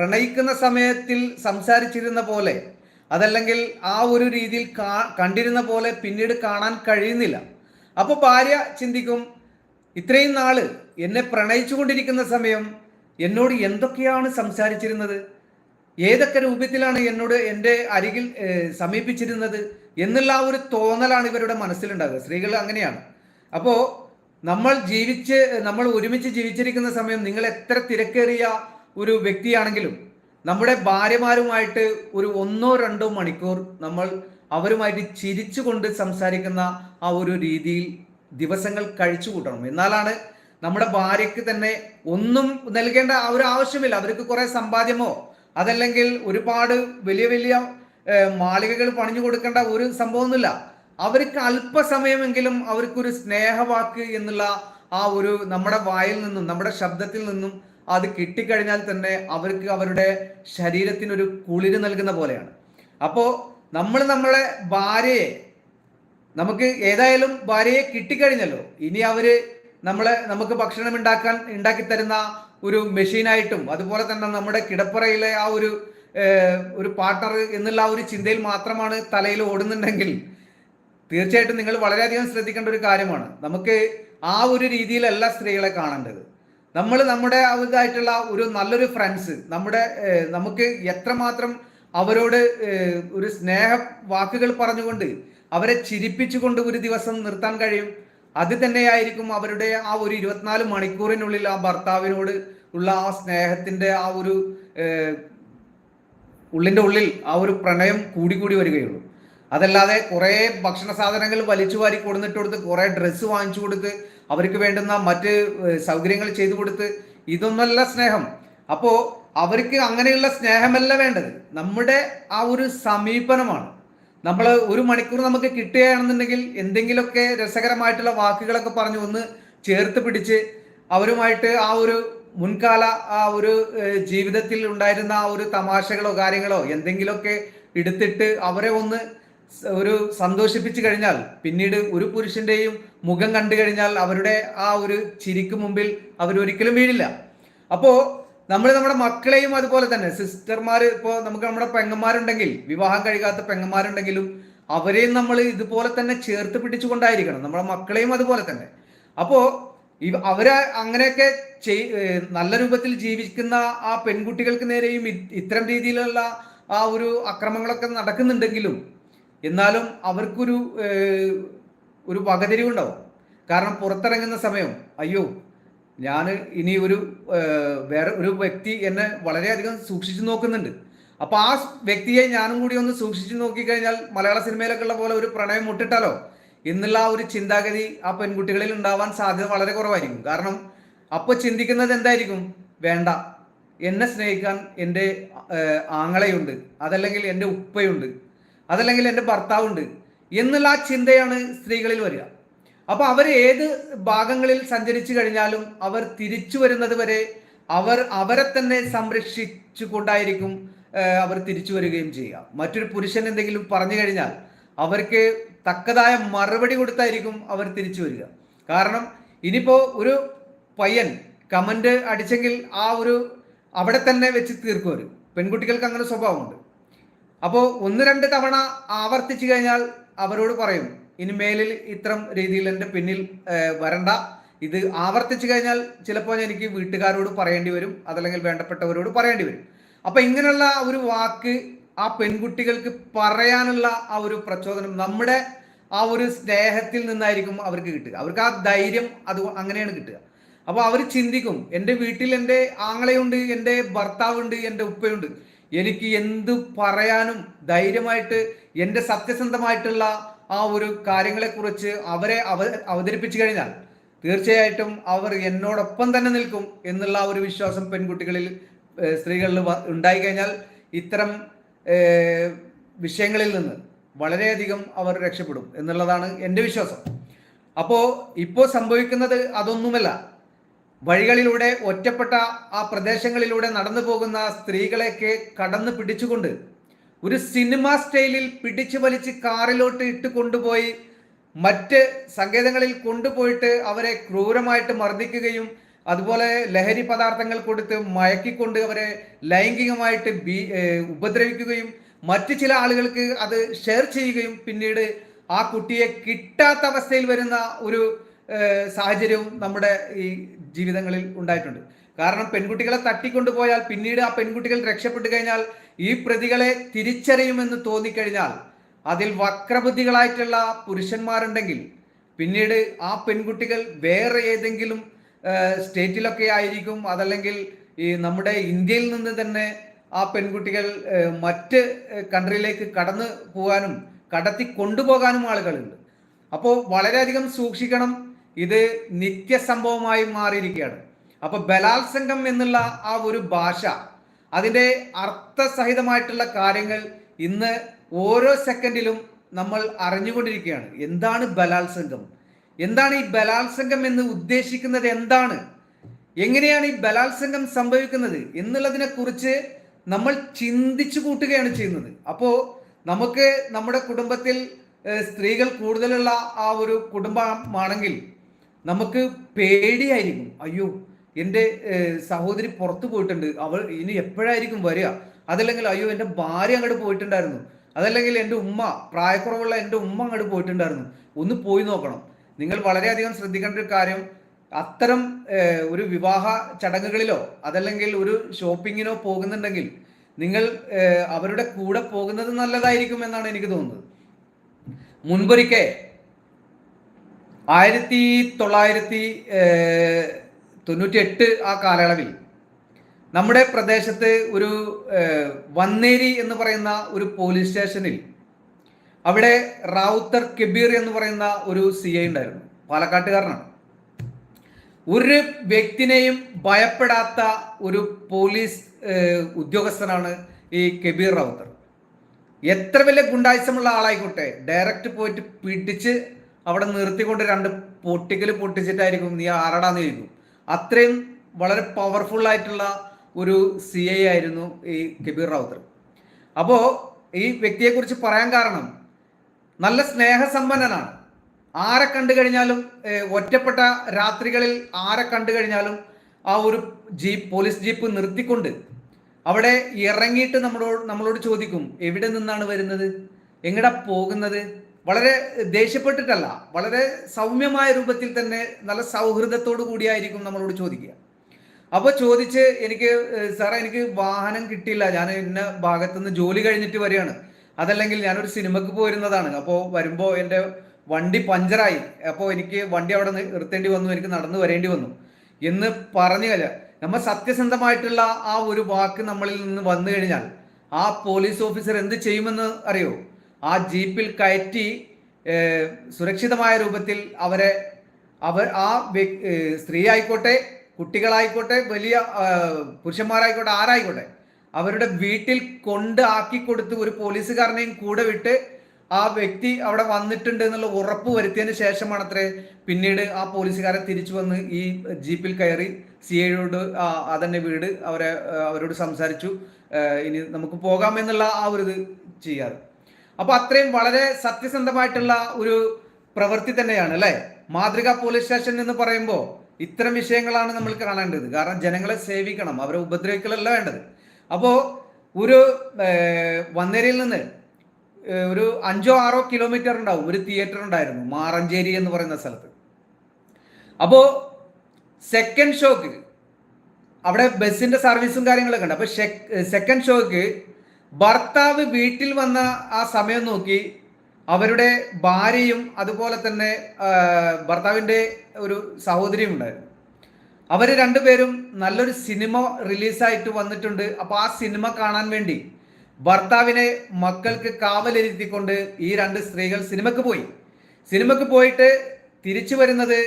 പ്രണയിക്കുന്ന സമയത്തിൽ സംസാരിച്ചിരുന്ന പോലെ അതല്ലെങ്കിൽ ആ ഒരു രീതിയിൽ കണ്ടിരുന്ന പോലെ പിന്നീട് കാണാൻ കഴിയുന്നില്ല. അപ്പോൾ ഭാര്യ ചിന്തിക്കും ഇത്രയും നാൾ എന്നെ പ്രണയിച്ചുകൊണ്ടിരിക്കുന്ന സമയം എന്നോട് എന്തൊക്കെയാണ് സംസാരിച്ചിരുന്നത്? ഏതൊക്കെ രൂപത്തിലാണ് എന്നോട് എന്റെ അരികിൽ സമീപിച്ചിരുന്നത് എന്നുള്ള ആ ഒരു തോന്നലാണ് ഇവരുടെ മനസ്സിലുണ്ടാകുക സ്ത്രീകൾ അങ്ങനെയാണ്. അപ്പോൾ നമ്മൾ ജീവിച്ച് നമ്മൾ ഒരുമിച്ച് ജീവിച്ചിരിക്കുന്ന സമയം നിങ്ങൾ എത്ര തിരക്കേറിയ ഒരു വ്യക്തിയാണെങ്കിലും നമ്മുടെ ഭാര്യമാരുമായിട്ട് ഒരു ഒന്നോ രണ്ടോ മണിക്കൂർ നമ്മൾ അവരുമായിട്ട് ചിരിച്ചുകൊണ്ട് സംസാരിക്കുന്ന ആ ഒരു രീതിയിൽ ദിവസങ്ങൾ കഴിച്ചു കൂട്ടണം. എന്നാലാണ് നമ്മുടെ ഭാര്യയ്ക്ക് തന്നെ ഒന്നും നൽകേണ്ട ഒരു ആവശ്യമില്ല. അവർക്ക് കുറെ സമ്പാദ്യമോ അതല്ലെങ്കിൽ ഒരുപാട് വലിയ വലിയ മാളികകൾ പണിഞ്ഞു കൊടുക്കേണ്ട ഒരു സംഭവമൊന്നുമില്ല. അവർക്ക് അല്പസമയമെങ്കിലും അവർക്കൊരു സ്നേഹവാക്ക് എന്നുള്ള ആ ഒരു നമ്മുടെ വായിൽ നിന്നും നമ്മുടെ ശബ്ദത്തിൽ നിന്നും അത് കിട്ടിക്കഴിഞ്ഞാൽ തന്നെ അവർക്ക് അവരുടെ ശരീരത്തിനൊരു കുളിര് നൽകുന്ന പോലെയാണ്. അപ്പോൾ നമ്മൾ നമ്മളെ ഭാര്യയെ നമുക്ക് ഏതായാലും ഭാര്യയെ കിട്ടിക്കഴിഞ്ഞല്ലോ. ഇനി അവർ നമ്മളെ നമുക്ക് ഭക്ഷണം ഉണ്ടാക്കാൻ ഉണ്ടാക്കി തരുന്ന ഒരു മെഷീനായിട്ടും അതുപോലെ തന്നെ നമ്മുടെ കിടപ്പറയിലെ ആ ഒരു ഒരു പാർട്ണർ എന്നുള്ള ആ ഒരു ചിന്തയിൽ മാത്രമാണ് തലയിൽ ഓടുന്നുണ്ടെങ്കിൽ തീർച്ചയായിട്ടും നിങ്ങൾ വളരെയധികം ശ്രദ്ധിക്കേണ്ട ഒരു കാര്യമാണ്. നമുക്ക് ആ ഒരു രീതിയിലല്ല സ്ത്രീകളെ കാണേണ്ടത്. നമ്മൾ നമ്മുടെ ഇതായിട്ടുള്ള ഒരു നല്ലൊരു ഫ്രണ്ട്സ് നമ്മുടെ നമുക്ക് എത്രമാത്രം അവരോട് ഒരു സ്നേഹ വാക്കുകൾ പറഞ്ഞുകൊണ്ട് അവരെ ചിരിപ്പിച്ചുകൊണ്ട് ഒരു ദിവസം നിർത്താൻ കഴിയും. അത് തന്നെയായിരിക്കും അവരുടെ ആ ഒരു ഇരുപത്തിനാല് മണിക്കൂറിനുള്ളിൽ ആ ഭർത്താവിനോട് ഉള്ള ആ സ്നേഹത്തിന്റെ ആ ഒരു ഉള്ളിന്റെ ഉള്ളിൽ ആ ഒരു പ്രണയം കൂടി കൂടി വരികയുള്ളൂ. അതല്ലാതെ കുറേ ഭക്ഷണ സാധനങ്ങൾ വലിച്ചു വാരി കൊടുത്തിട്ട് കൊടുത്ത് കുറേ ഡ്രസ്സ് വാങ്ങിച്ചു കൊടുത്ത് അവർക്ക് വേണ്ടുന്ന മറ്റ് സൗകര്യങ്ങൾ ചെയ്തു കൊടുത്ത് ഇതൊന്നല്ല സ്നേഹം. അപ്പോൾ അവർക്ക് അങ്ങനെയുള്ള സ്നേഹമല്ല വേണ്ടത്. നമ്മുടെ ആ ഒരു സമീപനമാണ്. നമ്മൾ ഒരു മണിക്കൂർ നമുക്ക് കിട്ടുകയാണെന്നുണ്ടെങ്കിൽ എന്തെങ്കിലുമൊക്കെ രസകരമായിട്ടുള്ള വാക്കുകളൊക്കെ പറഞ്ഞു ഒന്ന് ചേർത്ത് പിടിച്ച് അവരുമായിട്ട് ആ ഒരു മുൻകാല ആ ഒരു ജീവിതത്തിൽ ഉണ്ടായിരുന്ന ആ ഒരു തമാശകളോ കാര്യങ്ങളോ എന്തെങ്കിലുമൊക്കെ എടുത്തിട്ട് അവരെ ഒന്ന് ഒരു സന്തോഷിപ്പിച്ചു കഴിഞ്ഞാൽ പിന്നീട് ഒരു പുരുഷന്റെയും മുഖം കണ്ടു കഴിഞ്ഞാൽ അവരുടെ ആ ഒരു ചിരിക്ക് മുമ്പിൽ അവരൊരിക്കലും വീഴില്ല. അപ്പോ നമ്മൾ നമ്മുടെ മക്കളെയും അതുപോലെ തന്നെ സിസ്റ്റർമാർ ഇപ്പോൾ നമുക്ക് നമ്മുടെ പെങ്ങന്മാരുണ്ടെങ്കിൽ വിവാഹം കഴിക്കാത്ത പെങ്ങന്മാരുണ്ടെങ്കിലും അവരെയും നമ്മൾ ഇതുപോലെ തന്നെ ചേർത്ത് പിടിച്ചുകൊണ്ടായിരിക്കണം. നമ്മുടെ മക്കളെയും അതുപോലെ തന്നെ. അപ്പോ അവരെ അങ്ങനെയൊക്കെ നല്ല രൂപത്തിൽ ജീവിക്കുന്ന ആ പെൺകുട്ടികൾക്ക് നേരെയും ഇത്തരം രീതിയിലുള്ള ആ ഒരു അക്രമങ്ങളൊക്കെ നടക്കുന്നുണ്ടെങ്കിലും എന്നാലും അവർക്കൊരു ഒരു വകതിരിവുണ്ടാവും. കാരണം പുറത്തിറങ്ങുന്ന സമയം അയ്യോ ഞാൻ ഇനി ഒരു വേറെ ഒരു വ്യക്തി എന്നെ വളരെയധികം സൂക്ഷിച്ചു നോക്കുന്നുണ്ട്. അപ്പോൾ ആ വ്യക്തിയെ ഞാനും കൂടി ഒന്ന് സൂക്ഷിച്ചു നോക്കിക്കഴിഞ്ഞാൽ മലയാള സിനിമയിലൊക്കെ ഉള്ള പോലെ ഒരു പ്രണയം മുട്ടിട്ടാലോ? എന്നുള്ള ആ ഒരു ചിന്താഗതി ആ പെൺകുട്ടികളിൽ ഉണ്ടാവാൻ സാധ്യത വളരെ കുറവായിരിക്കും. കാരണം അപ്പോൾ ചിന്തിക്കുന്നത് എന്തായിരിക്കും? വേണ്ട. എന്നെ സ്നേഹിക്കാൻ എന്റെ ആങ്ങളയുണ്ട്. അതല്ലെങ്കിൽ എന്റെ ഉപ്പയുണ്ട്. അതല്ലെങ്കിൽ എന്റെ ഭർത്താവുണ്ട് എന്നുള്ള ആ ചിന്തയാണ് സ്ത്രീകളിൽ വരിക. അപ്പോൾ അവർ ഏത് ഭാഗങ്ങളിൽ സഞ്ചരിച്ചു കഴിഞ്ഞാലും അവർ തിരിച്ചു വരുന്നത് വരെ അവർ അവരെ തന്നെ സംരക്ഷിച്ചു കൊണ്ടായിരിക്കും അവർ തിരിച്ചു വരികയും ചെയ്യുക. മറ്റൊരു പുരുഷൻ എന്തെങ്കിലും പറഞ്ഞു കഴിഞ്ഞാൽ അവർക്ക് തക്കതായ മറുപടി കൊടുത്തായിരിക്കും അവർ തിരിച്ചു വരിക. കാരണം ഇനിയിപ്പോ ഒരു പയ്യൻ കമന്റ് അടിച്ചെങ്കിൽ ആ ഒരു അവിടെ തന്നെ വെച്ച് തീർക്കും അവർ പെൺകുട്ടികൾക്ക് അങ്ങനെ സ്വഭാവമുണ്ട്. അപ്പോൾ ഒന്ന് രണ്ട് തവണ ആവർത്തിച്ചു കഴിഞ്ഞാൽ അവരോട് പറയും ഇനി മേലിൽ ഇത്തരം രീതിയിൽ എന്റെ പിന്നിൽ വരണ്ട. ഇത് ആവർത്തിച്ചു കഴിഞ്ഞാൽ ചിലപ്പോൾ എനിക്ക് വീട്ടുകാരോട് പറയേണ്ടി വരും അതല്ലെങ്കിൽ വേണ്ടപ്പെട്ടവരോട് പറയേണ്ടി വരും. അപ്പൊ ഇങ്ങനെയുള്ള ഒരു വാക്ക് ആ പെൺകുട്ടികൾക്ക് പറയാനുള്ള ആ ഒരു പ്രചോദനം നമ്മുടെ ആ ഒരു സ്നേഹത്തിൽ നിന്നായിരിക്കും അവർക്ക് കിട്ടുക. അവർക്ക് ആ ധൈര്യം അത് അങ്ങനെയാണ് കിട്ടുക. അപ്പോൾ അവർ ചിന്തിക്കും എന്റെ വീട്ടിൽ എന്റെ ആങ്ങളയുണ്ട് എന്റെ ഭർത്താവുണ്ട് എന്റെ ഉപ്പയുണ്ട്. എനിക്ക് എന്ത് പറയാനും ധൈര്യമായിട്ട് എന്റെ സത്യസന്ധമായിട്ടുള്ള ആ ഒരു കാര്യങ്ങളെക്കുറിച്ച് അവരെ അവ അവതരിപ്പിച്ചു കഴിഞ്ഞാൽ തീർച്ചയായിട്ടും അവർ എന്നോടൊപ്പം തന്നെ നിൽക്കും എന്നുള്ള ഒരു വിശ്വാസം പെൺകുട്ടികളിൽ സ്ത്രീകളിൽ ഉണ്ടായി കഴിഞ്ഞാൽ ഇത്തരം വിഷയങ്ങളിൽ നിന്ന് വളരെയധികം അവർ രക്ഷപ്പെടും എന്നുള്ളതാണ് എന്റെ വിശ്വാസം. അപ്പോൾ ഇപ്പോൾ സംഭവിക്കുന്നത് അതൊന്നുമല്ല. വഴികളിലൂടെ ഒറ്റപ്പെട്ട ആ പ്രദേശങ്ങളിലൂടെ നടന്നു പോകുന്ന സ്ത്രീകളെയൊക്കെ കടന്നു പിടിച്ചുകൊണ്ട് ഒരു സിനിമ സ്റ്റൈലിൽ പിടിച്ചു വലിച്ച് കാറിലോട്ട് ഇട്ട് കൊണ്ടുപോയി മറ്റ് സങ്കേതങ്ങളിൽ കൊണ്ടുപോയിട്ട് അവരെ ക്രൂരമായിട്ട് മർദ്ദിക്കുകയും അതുപോലെ ലഹരി പദാർത്ഥങ്ങൾ കൊടുത്ത് മയക്കിക്കൊണ്ട് അവരെ ലൈംഗികമായിട്ട് ഉപദ്രവിക്കുകയും മറ്റ് ചില ആളുകൾക്ക് അത് ഷെയർ ചെയ്യുകയും പിന്നീട് ആ കുട്ടിയെ കിട്ടാത്ത അവസ്ഥയിൽ വരുന്ന ഒരു സാഹചര്യവും നമ്മുടെ ഈ ജീവിതങ്ങളിൽ ഉണ്ടായിട്ടുണ്ട്. കാരണം പെൺകുട്ടികളെ തട്ടിക്കൊണ്ടുപോയാൽ പിന്നീട് ആ പെൺകുട്ടികൾ രക്ഷപ്പെട്ടു കഴിഞ്ഞാൽ ഈ പ്രതികളെ തിരിച്ചറിയുമെന്ന് തോന്നിക്കഴിഞ്ഞാൽ അതിൽ വക്രബുദ്ധികളായിട്ടുള്ള പുരുഷന്മാരുണ്ടെങ്കിൽ പിന്നീട് ആ പെൺകുട്ടികൾ വേറെ ഏതെങ്കിലും സ്റ്റേറ്റിലൊക്കെ ആയിരിക്കും. അതല്ലെങ്കിൽ ഈ നമ്മുടെ ഇന്ത്യയിൽ നിന്ന് തന്നെ ആ പെൺകുട്ടികൾ മറ്റ് കൺട്രിയിലേക്ക് കടന്നു പോകാനും കടത്തി കൊണ്ടുപോകാനും ആളുകളുണ്ട്. അപ്പോൾ വളരെയധികം സൂക്ഷിക്കണം. ഇത് നിത്യസംഭവമായി മാറിയിരിക്കുകയാണ്. അപ്പൊ ബലാത്സംഗം എന്നുള്ള ആ ഒരു ഭാഷ അതിന്റെ അർത്ഥസഹിതമായിട്ടുള്ള കാര്യങ്ങൾ ഇന്ന് ഓരോ സെക്കൻഡിലും നമ്മൾ അറിഞ്ഞുകൊണ്ടിരിക്കുകയാണ്. എന്താണ് ബലാത്സംഗം? എന്താണ് ഈ ബലാത്സംഗം എന്ന് ഉദ്ദേശിക്കുന്നത് എന്താണ്? എങ്ങനെയാണ് ഈ ബലാത്സംഗം സംഭവിക്കുന്നത് എന്നുള്ളതിനെ കുറിച്ച് നമ്മൾ ചിന്തിച്ചു കൂട്ടുകയാണ് ചെയ്യുന്നത്. അപ്പോൾ നമുക്ക് നമ്മുടെ കുടുംബത്തിൽ സ്ത്രീകൾ കൂടുതലുള്ള ആ ഒരു കുടുംബമാണെങ്കിൽ നമുക്ക് പേടിയായിരിക്കും. അയ്യോ എന്റെ സഹോദരി പുറത്തു പോയിട്ടുണ്ട്. അവൾ ഇനി എപ്പോഴായിരിക്കും വരിക? അതല്ലെങ്കിൽ അയ്യോ എന്റെ ഭാര്യ അങ്ങോട്ട് പോയിട്ടുണ്ടായിരുന്നു. അതല്ലെങ്കിൽ എന്റെ ഉമ്മ പ്രായക്കുറവുള്ള എന്റെ ഉമ്മ അങ്ങോട്ട് പോയിട്ടുണ്ടായിരുന്നു. ഒന്ന് പോയി നോക്കണം. നിങ്ങൾ വളരെയധികം ശ്രദ്ധിക്കേണ്ട ഒരു കാര്യം അത്തരം ഒരു വിവാഹ ചടങ്ങുകളിലോ അതല്ലെങ്കിൽ ഒരു ഷോപ്പിങ്ങിനോ പോകുന്നുണ്ടെങ്കിൽ നിങ്ങൾ അവരുടെ കൂടെ പോകുന്നത് നല്ലതായിരിക്കും എന്നാണ് എനിക്ക് തോന്നുന്നത്. മുൻപൊരിക്കെ ആയിരത്തി തൊള്ളായിരത്തി തൊണ്ണൂറ്റി എട്ട് ആ കാലയളവിൽ നമ്മുടെ പ്രദേശത്ത് ഒരു വന്നേരി എന്ന് പറയുന്ന ഒരു പോലീസ് സ്റ്റേഷനിൽ അവിടെ റാവുത്തർ കബീർ എന്ന് പറയുന്ന ഒരു സി ഐ ഉണ്ടായിരുന്നു പാലക്കാട്ടുകാരനാണ്. ഒരു വ്യക്തിനെയും ഭയപ്പെടാത്ത ഒരു പോലീസ് ഉദ്യോഗസ്ഥനാണ് ഈ കബീർ റാവുത്തർ. എത്ര വലിയ ഗുണ്ടായുസമുള്ള ആളായിക്കോട്ടെ ഡയറക്റ്റ് പോയിട്ട് പിടിച്ച് അവിടെ നിർത്തിക്കൊണ്ട് രണ്ട് പൊട്ടിക്കൽ പൊട്ടിച്ചിട്ടായിരിക്കും നീ ആരടാന്ന് ചോദിക്കും. അത്രയും വളരെ പവർഫുൾ ആയിട്ടുള്ള ഒരു സി ഐ ആയിരുന്നു ഈ കബീർ റാവുത്തർ. അപ്പോൾ ഈ വ്യക്തിയെക്കുറിച്ച് പറയാൻ കാരണം നല്ല സ്നേഹസമ്പന്നനാണ്. ആരെ കണ്ടു കഴിഞ്ഞാലും ഒറ്റപ്പെട്ട രാത്രികളിൽ ആരെ കണ്ടു കഴിഞ്ഞാലും ആ ഒരു ജീപ്പ് പോലീസ് ജീപ്പ് നിർത്തിക്കൊണ്ട് അവിടെ ഇറങ്ങിയിട്ട് നമ്മളോട് നമ്മളോട് ചോദിക്കും എവിടെ നിന്നാണ് വരുന്നത്? എങ്ങടാ പോകുന്നത്? വളരെ ദേഷ്യപ്പെട്ടിട്ടല്ല വളരെ സൗമ്യമായ രൂപത്തിൽ തന്നെ നല്ല സൗഹൃദത്തോടു കൂടിയായിരിക്കും നമ്മളോട് ചോദിക്കുക. അപ്പോൾ ചോദിച്ച് എനിക്ക് സാറെ എനിക്ക് വാഹനം കിട്ടിയില്ല. ഞാൻ ഇന്ന ഭാഗത്തുനിന്ന് ജോലി കഴിഞ്ഞിട്ട് വരികയാണ്. അതല്ലെങ്കിൽ ഞാനൊരു സിനിമക്ക് പോയിരുന്നതാണ്. അപ്പോൾ വരുമ്പോൾ എന്റെ വണ്ടി പഞ്ചറായി. അപ്പോൾ എനിക്ക് വണ്ടി അവിടെ നിർത്തേണ്ടി വന്നു. എനിക്ക് നടന്നു വരേണ്ടി വന്നു. എന്ന് പറഞ്ഞു കഴിഞ്ഞാൽ നമ്മൾ സത്യസന്ധമായിട്ടുള്ള ആ ഒരു വാക്ക് നമ്മളിൽ നിന്ന് വന്നു കഴിഞ്ഞാൽ ആ പോലീസ് ഓഫീസർ എന്ത് ചെയ്യുമെന്ന് അറിയോ? ആ ജീപ്പിൽ കയറ്റി സുരക്ഷിതമായ രൂപത്തിൽ അവരെ അവർ ആ സ്ത്രീ ആയിക്കോട്ടെ കുട്ടികളായിക്കോട്ടെ വലിയ പുരുഷന്മാരായിക്കോട്ടെ ആരായിക്കോട്ടെ അവരുടെ വീട്ടിൽ കൊണ്ട് ആക്കി കൊടുത്ത് ഒരു പോലീസുകാരനെയും കൂടെ വിട്ട് ആ വ്യക്തി അവിടെ വന്നിട്ടുണ്ട് എന്നുള്ള ഉറപ്പ് വരുത്തിയതിന് ശേഷമാണ് അത്രേ പിന്നീട് ആ പോലീസുകാരൻ തിരിച്ചു വന്ന് ഈ ജീപ്പിൽ കയറി സി ഐയോട് അതന്നെ വീട് അവരെ അവരോട് സംസാരിച്ചു. ഇനി നമുക്ക് പോകാം എന്നുള്ള ആ ഒരു ഇത് ചെയ്യാറ്. അപ്പൊ അത്രയും വളരെ സത്യസന്ധമായിട്ടുള്ള ഒരു പ്രവൃത്തി തന്നെയാണ് അല്ലെ? മാതൃക പോലീസ് സ്റ്റേഷൻ എന്ന് പറയുമ്പോൾ ഇത്തരം വിഷയങ്ങളാണ് നമ്മൾ കാണേണ്ടത്. കാരണം ജനങ്ങളെ സേവിക്കണം അവരെ ഉപദ്രവിക്കലല്ല വേണ്ടത്. അപ്പോൾ ഒരു വന്നേരിയിൽ നിന്ന് ഒരു അഞ്ചോ ആറോ കിലോമീറ്റർ ഉണ്ടാവും. ഒരു തിയേറ്റർ ഉണ്ടായിരുന്നു മാറഞ്ചേരി എന്ന് പറയുന്ന സ്ഥലത്ത്. അപ്പോൾ സെക്കൻഡ് ഷോക്ക് അവിടെ ബസ്സിന്റെ സർവീസും കാര്യങ്ങളൊക്കെ ഉണ്ട്. അപ്പോൾ സെക്കൻഡ് ഷോക്ക് ഭർത്താവ് വീട്ടിൽ വന്ന ആ സമയം നോക്കി അവരുടെ ഭാര്യയും അതുപോലെ തന്നെ ഭർത്താവിന്റെ ഒരു സഹോദരിയും ഉണ്ടായിരുന്നു. അവർ രണ്ടുപേരും നല്ലൊരു സിനിമ റിലീസായിട്ട് വന്നിട്ടുണ്ട്. അപ്പോൾ ആ സിനിമ കാണാൻ വേണ്ടി ഭർത്താവിനെ മക്കൾക്ക് കാവലിരുത്തിക്കൊണ്ട് ഈ രണ്ട് സ്ത്രീകൾ സിനിമക്ക് പോയി. സിനിമക്ക് പോയിട്ട് തിരിച്ചു വരുന്നത്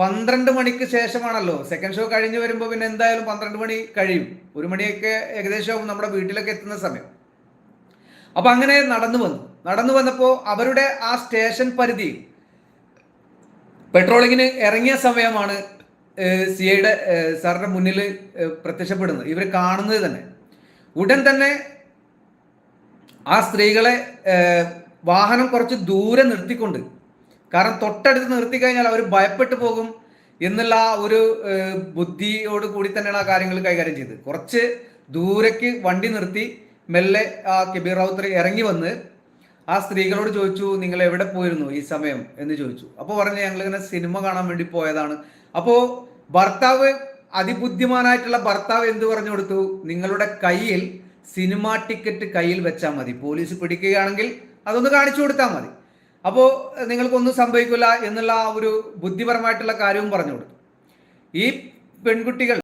പന്ത്രണ്ട് മണിക്ക് ശേഷമാണല്ലോ. സെക്കൻഡ് ഷോ കഴിഞ്ഞ് വരുമ്പോൾ പിന്നെ എന്തായാലും പന്ത്രണ്ട് മണി കഴിയും. ഒരു മണിയൊക്കെ ഏകദേശം നമ്മുടെ വീട്ടിലൊക്കെ എത്തുന്ന സമയം. അപ്പൊ അങ്ങനെ നടന്നു വന്നു. നടന്നു വന്നപ്പോൾ അവരുടെ ആ സ്റ്റേഷൻ പരിധി പെട്രോളിങ്ങിന് ഇറങ്ങിയ സമയമാണ് സി ഐയുടെ സാറിന്റെ മുന്നിൽ പ്രത്യക്ഷപ്പെടുന്നത്. ഇവർ കാണുന്നത് തന്നെ. ഉടൻ തന്നെ ആ സ്ത്രീകളെ വാഹനം കുറച്ച് ദൂരെ നിർത്തിക്കൊണ്ട് കാരണം തൊട്ടടുത്ത് നിർത്തി കഴിഞ്ഞാൽ അവർ ഭയപ്പെട്ട് പോകും എന്നുള്ള ഒരു ബുദ്ധിയോട് കൂടി തന്നെയാണ് ആ കാര്യങ്ങൾ കൈകാര്യം ചെയ്തത്. കുറച്ച് ദൂരേക്ക് വണ്ടി നിർത്തി മെല്ലെ ആ കബീർ റാവുത്തർ ഇറങ്ങി വന്ന് ആ സ്ത്രീകളോട് ചോദിച്ചു നിങ്ങൾ എവിടെ പോയിരുന്നു ഈ സമയം? എന്ന് ചോദിച്ചു. അപ്പോൾ പറഞ്ഞു ഞങ്ങൾ ഇങ്ങനെ സിനിമ കാണാൻ വേണ്ടി പോയതാണ്. അപ്പോൾ ഭർത്താവ് അതിബുദ്ധിമാനായിട്ടുള്ള ഭർത്താവ് എന്ത് പറഞ്ഞു കൊടുത്തു? നിങ്ങളുടെ കയ്യിൽ സിനിമ ടിക്കറ്റ് കയ്യിൽ വെച്ചാൽ മതി. പോലീസ് പിടിക്കുകയാണെങ്കിൽ അതൊന്ന് കാണിച്ചു കൊടുത്താൽ മതി. അപ്പോൾ നിങ്ങൾക്കൊന്നും സംഭവിക്കില്ല എന്നുള്ള ആ ഒരു ബുദ്ധിപരമായിട്ടുള്ള കാര്യവും പറഞ്ഞു കൊടുത്തു. ഈ പെൺകുട്ടികൾ